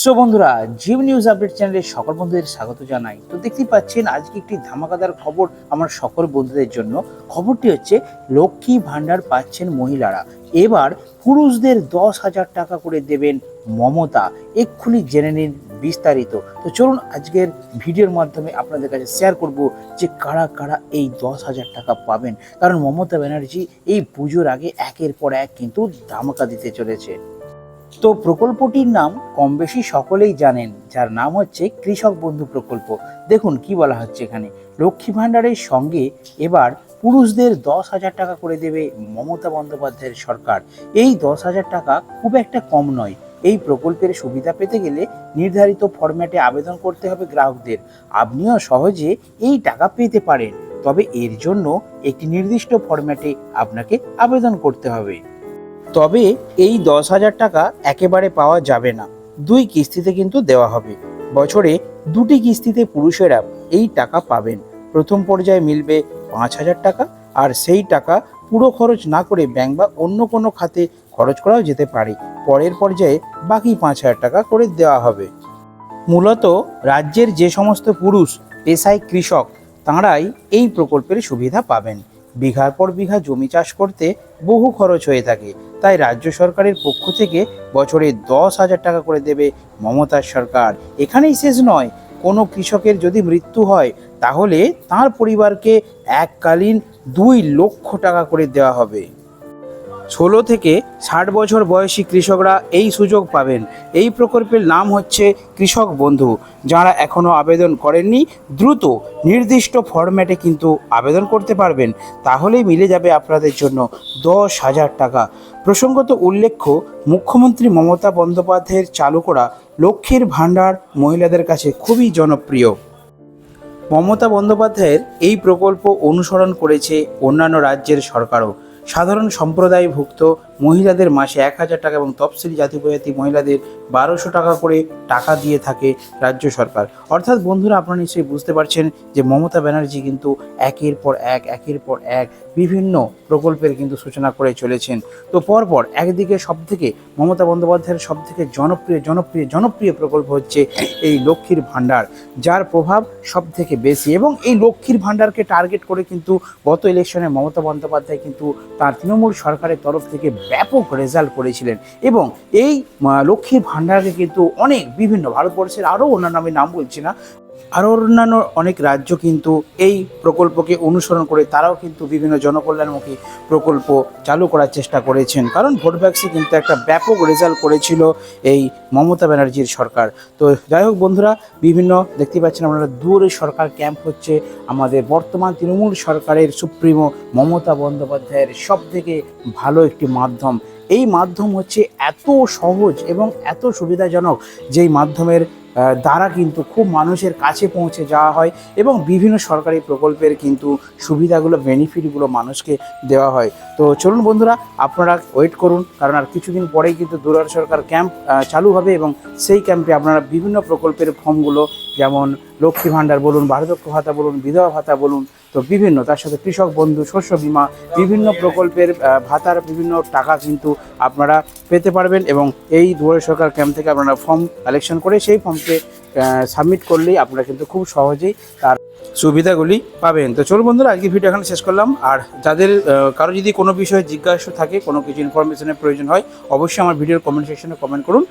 So বন্ধুরা gym news update চ্যানেলে সকল বন্ধুদের স্বাগত জানাই। তো দেখতেই পাচ্ছেন, আজকে একটি ধামাকাদার খবর আমার সকল বন্ধুদের জন্য। খবরটি হচ্ছে, লক্ষ্মী ভাণ্ডার পাচ্ছেন মহিলারা। এবার পুরুষদের দশ হাজার টাকা করে দেবেন মমতা। এক্ষুনি জেনে নিন বিস্তারিত। তো চলুন, আজকের ভিডিওর মাধ্যমে আপনাদের কাছে শেয়ার করব যে কারা কারা এই দশ হাজার টাকা পাবেন। কারণ মমতা ব্যানার্জি এই পুজোর আগে একের পর এক কিন্তু ধামাকা দিতে চলেছে। তো প্রকল্পটির নাম কম বেশি সকলেই জানেন, যার নাম হচ্ছে কৃষক বন্ধু প্রকল্প। দেখুন কি বলা হচ্ছে এখানে। লক্ষ্মী ভাণ্ডারের সঙ্গে এবার পুরুষদের দশ হাজার টাকা করে দেবে মমতা বন্দ্যোপাধ্যায়ের সরকার। এই দশ হাজার টাকা খুব একটা কম নয়। এই প্রকল্পের সুবিধা পেতে গেলে নির্ধারিত ফরম্যাটে আবেদন করতে হবে গ্রাহকদের। আপনিও সহজে এই টাকা পেতে পারেন। তবে এর জন্য একটি নির্দিষ্ট ফরম্যাটে আপনাকে আবেদন করতে হবে। তবে এই দশ হাজার টাকা একেবারে পাওয়া যাবে না। দুই কিস্তিতে কিন্তু দেওয়া হবে। বছরে দুটি কিস্তিতে পুরুষেরা এই টাকা পাবেন। প্রথম পর্যায়ে মিলবে পাঁচ হাজার টাকা আর সেই টাকা পুরো খরচ না করে ব্যাংক বা অন্য কোনো খাতে খরচ করাও যেতে পারে। পরের পর্যায়ে বাকি পাঁচ হাজার টাকা করে দেওয়া হবে। মূলত রাজ্যের যে সমস্ত পুরুষ, পেশায় কৃষক, তাঁরাই এই প্রকল্পের সুবিধা পাবেন। বিঘার পর বিঘা জমি চাষ করতে বহু খরচ হয়ে থাকে। তাই রাজ্য সরকারের পক্ষ থেকে বছরে দশ হাজার টাকা করে দেবে মমতার সরকার। এখানেই শেষ নয়, কোনো কৃষকের যদি মৃত্যু হয়, তাহলে তার পরিবারকে এককালীন দুই লক্ষ টাকা করে দেওয়া হবে। ষোলো থেকে ষাট বছর বয়সী কৃষকরা এই সুযোগ পাবেন। এই প্রকল্পের নাম হচ্ছে কৃষক বন্ধু। যারা এখনও আবেদন করেননি, দ্রুত নির্দিষ্ট ফরম্যাটে কিন্তু আবেদন করতে পারবেন। তাহলেই মিলে যাবে আপনাদের জন্য দশ হাজার টাকা। প্রসঙ্গত উল্লেখ্য, মুখ্যমন্ত্রী মমতা বন্দ্যোপাধ্যায়ের চালু করা লক্ষ্মীর ভাণ্ডার মহিলাদের কাছে খুবই জনপ্রিয়। মমতা বন্দ্যোপাধ্যায়ের এই প্রকল্প অনুসরণ করেছে অন্যান্য রাজ্যের সরকারও। সাধারণ সম্প্রদায়ভুক্ত মহিলাদের মাসে এক হাজার টাকা এবং তফসিলি জাতি উপজাতি মহিলাদের বারোশো টাকা করে টাকা দিয়ে থাকে রাজ্য সরকার। অর্থাৎ বন্ধুরা, আপনারা নিশ্চয়ই বুঝতে পারছেন যে মমতা ব্যানার্জি কিন্তু একের পর এক, একের পর এক বিভিন্ন প্রকল্পের কিন্তু সূচনা করে চলেছেন। তো পরপর একদিকে সবথেকে মমতা বন্দ্যোপাধ্যায়ের সবথেকে জনপ্রিয় জনপ্রিয় জনপ্রিয় প্রকল্প হচ্ছে এই লক্ষ্মীর ভাণ্ডার, যার প্রভাব সব থেকে বেশি এবং এই লক্ষ্মীর ভাণ্ডারকে টার্গেট করে কিন্তু গত ইলেকশনে মমতা বন্দ্যোপাধ্যায় কিন্তু তার তৃণমূল সরকারের তরফ থেকে ব্যাপক রেজাল্ট করেছিলেন এবং এই লক্ষ্মীর ভাণ্ডারকে কিন্তু অনেক বিভিন্ন ভারতবর্ষের আরও অন্যান্য আমি নাম বলছি না, আরও অন্যান্য অনেক রাজ্য কিন্তু এই প্রকল্পকে অনুসরণ করে তারাও কিন্তু বিভিন্ন জনকল্যাণমুখী প্রকল্প চালু করার চেষ্টা করেছেন। কারণ ভোট ব্যাক্সে কিন্তু একটা ব্যাপক রেজাল্ট করেছিল এই মমতা ব্যানার্জির সরকার। তো যাই হোক বন্ধুরা, বিভিন্ন দেখতে পাচ্ছেন আপনারা দূরে সরকার ক্যাম্প হচ্ছে, আমাদের বর্তমান তৃণমূল সরকারের সুপ্রিমো মমতা বন্দ্যোপাধ্যায়ের সব থেকে ভালো একটি মাধ্যম। এই মাধ্যম হচ্ছে এত সহজ এবং এত সুবিধাজনক যেই মাধ্যমের দ্বারা কিন্তু খুব মানুষের কাছে পৌঁছে যাওয়া হয় এবং বিভিন্ন সরকারি প্রকল্পের কিন্তু সুবিধাগুলো বেনিফিটগুলো মানুষকে দেওয়া হয়। তো চলুন বন্ধুরা, আপনারা ওয়েট করুন, কারণ আর কিছুদিন পরেই কিন্তু দুরার সরকার ক্যাম্প চালু হবে এবং সেই ক্যাম্পে আপনারা বিভিন্ন প্রকল্পের ফর্মগুলো যেমন লক্ষ্মী ভাণ্ডার বলুন, বার্ধক্য ভাতা বলুন, বিধবা ভাতা বলুন তো বিভিন্ন, তার সাথে কৃষক বন্ধু, শস্য বীমা, বিভিন্ন প্রকল্পের ভাতার বিভিন্ন টাকা কিন্তু আপনারা পেতে পারবেন এবং এই দুয়ারে সরকার ক্যাম্প থেকে আপনারা ফর্ম কালেকশন করে সেই ফর্মকে সাবমিট করলেই আপনারা কিন্তু খুব সহজেই তার সুবিধাগুলি পাবেন। তো চলুন বন্ধুরা আজকে ভিডিও এখানে শেষ করলাম। আর যাদের কারও যদি কোনো বিষয়ে জিজ্ঞাসা থাকে, কোনো কিছু ইনফরমেশনের প্রয়োজন হয়, অবশ্যই আমার ভিডিওর কমেন্ট সেকশনে কমেন্ট করুন।